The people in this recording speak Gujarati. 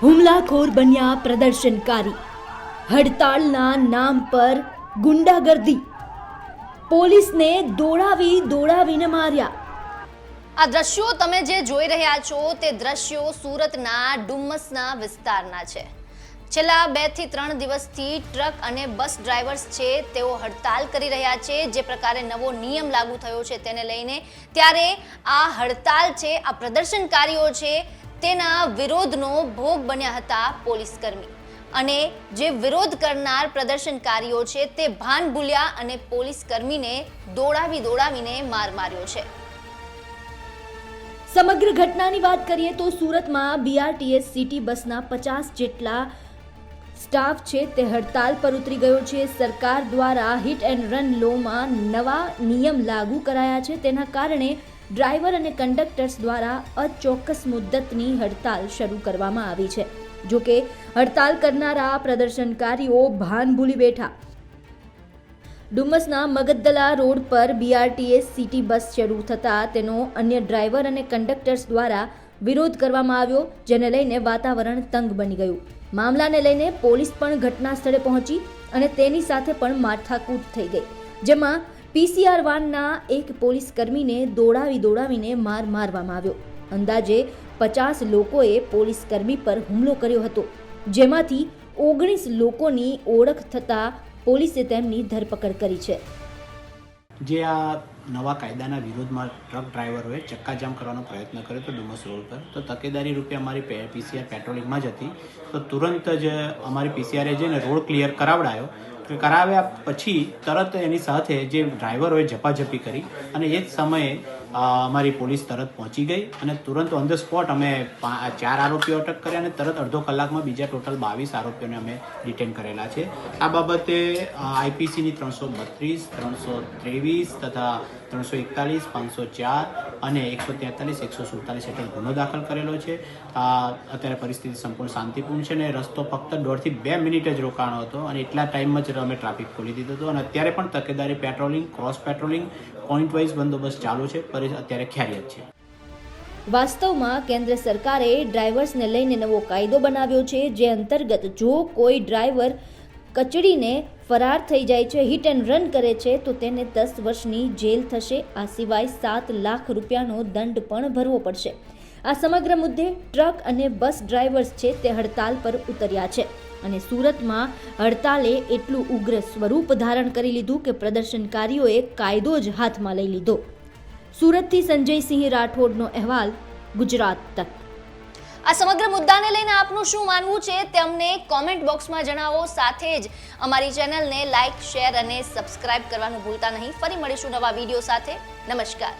હુમલાખોર બન્યા પ્રદર્શનકારી. હડતાળના નામ પર ગુંડાગર્દી. પોલીસને દોડાવી દોડાવીને માર્યા. આ દ્રશ્યો તમે જે જોઈ રહ્યા છો તે દ્રશ્યો સુરતના ડુમ્મસના વિસ્તારના છે. છેલ્લા બેથી ત્રણ દિવસથી ટ્રક અને બસ ડ્રાઈવર્સ છે તેઓ હડતાલ કરી રહ્યા છે. જે પ્રકારે નવો નિયમ લાગુ થયો છે તેને લઈને ત્યારે આ હડતાલ છે, આ પ્રદર્શનકારીઓ છે તેના વિરોધનો ભોગ બન્યા હતા પોલીસ કર્મી અને જે વિરોધ કરનાર પ્રદર્શનકારીઓ છે તે ભાન ભૂલ્યા અને પોલીસ કર્મીને દોડાવી દોડાવીને માર માર્યો છે. સમગ્ર ઘટનાની વાત કરીએ તો સુરતમાં બીઆરટીએસ સિટી બસના પચાસ જેટલા સ્ટાફ છે તે હડતાલ પર ઉતરી ગયો છે. સરકાર દ્વારા હિટ એન્ડ રન લોમાં નવા નિયમ લાગુ કરાયા છે. તેના કારણે ડ્રાઈવર અને કંડક્ટર્સ દ્વારા અચોક્કસ મુદ્દતની હડતાલ શરૂ કરવામાં આવી છે. જોકે હડતાલ કરનારા પ્રદર્શનકારીઓ ભાન ભૂલી બેઠા. ડુમસના મગદ્દલા રોડ પર બીઆરટીએસ સિટી બસ શરૂ થતાં તેનો અન્ય ડ્રાઈવર અને કંડક્ટર્સ દ્વારા વિરોધ કરવામાં આવ્યો, જેને લઈને વાતાવરણ તંગ બની ગયું. મામલાને લઈને પોલીસ પણ ઘટના સ્થળે પહોંચી અને તેની સાથે પણ માથાકૂટ થઈ ગઈ, જેમાં પીસીઆર વાનના એક પોલીસ કર્મીને દોડાવી દોડાવીને માર મારવામાં આવ્યો. અંદાજે પચાસ લોકોએ પોલીસ કર્મી પર હુમલો કર્યો હતો, જેમાંથી ઓગણીસ લોકોની ઓળખ થતાં પોલીસે તેમની ધરપકડ કરી છે. જે આ નવા કાયદાના વિરોધમાં ટ્રક ડ્રાઈવરોએ ચક્કાજામ કરવાનો પ્રયત્ન કર્યો હતો ડુમસ રોડ પર, તો તકેદારી રૂપે અમારી પીસીઆર પેટ્રોલિંગમાં જ હતી. તો તુરંત જ અમારી પીસીઆરે જઈને રોડ ક્લિયર કરાવડાયો. કરાવ્યા પછી તરત એની સાથે જે ડ્રાઈવરોએ ઝપાઝપી કરી અને એ જ સમયે અમારી પોલીસ તરત પહોંચી ગઈ અને તુરંત ઓન ધ સ્પોટ અમે ચાર આરોપીઓ અટક કર્યા અને તરત અડધો કલાકમાં બીજા ટોટલ બાવીસ આરોપીઓને અમે ડિટેન કરેલા છે. આ બાબતે આઈપીસીની ત્રણસો બત્રીસ, ત્રણસો ત્રેવીસ તથા ત્રણસો એકતાલીસ, પાંચસો ચાર અને એકસો તેતાલીસ, એકસો સુડતાલીસ હેઠળ ગુનો દાખલ કરેલો છે. આ અત્યારે પરિસ્થિતિ સંપૂર્ણ શાંતિપૂર્ણ છે અને રસ્તો ફક્ત દોઢથી બે મિનિટ જ રોકાણો હતો અને એટલા ટાઈમમાં જ અમે ટ્રાફિક ખોલી દીધો હતો અને અત્યારે પણ તકેદારી patrolling cross patrolling point wise બંદોબસ્ત ચાલુ છે અત્યારે ખ્યારિયત છે. વાસ્તવમાં કેન્દ્ર સરકારે ડ્રાઈવર્સને લઈને નવો કાયદો બનાવ્યો છે, જે અંતર્ગત જો કોઈ ડ્રાઈવર કચડીને ફરાર થઈ જાય છે હિટ એન્ડ રન કરે છે, તો તેને દસ વર્ષની જેલ થશે. આ સિવાય સાત લાખ રૂપિયાનો દંડ પણ ભરવો પડશે. આ સમગ્ર મુદ્દે ટ્રક અને બસ ડ્રાઈવર્સ છે તે હડતાલ પર ઉતર્યા છે અને સુરતમાં હડતાલે એટલું ઉગ્ર સ્વરૂપ ધારણ કરી લીધું કે પ્રદર્શનકારીઓએ કાયદો જ હાથમાં લઈ લીધો. સુરતથી સંજયસિંહ રાઠોડનો અહેવાલ, ગુજરાત તક. આ સમગ્ર મુદ્દાને લઈને આપનું શું માનવું છે તે કોમેન્ટ બોક્સમાં જણાવો. સાથે જ અમારી ચેનલને લાઇક શેર અને સબસ્ક્રાઇબ કરવાનું ભૂલતા નહીં. ફરી મળીશું નવા વીડિયો સાથે. નમસ્કાર.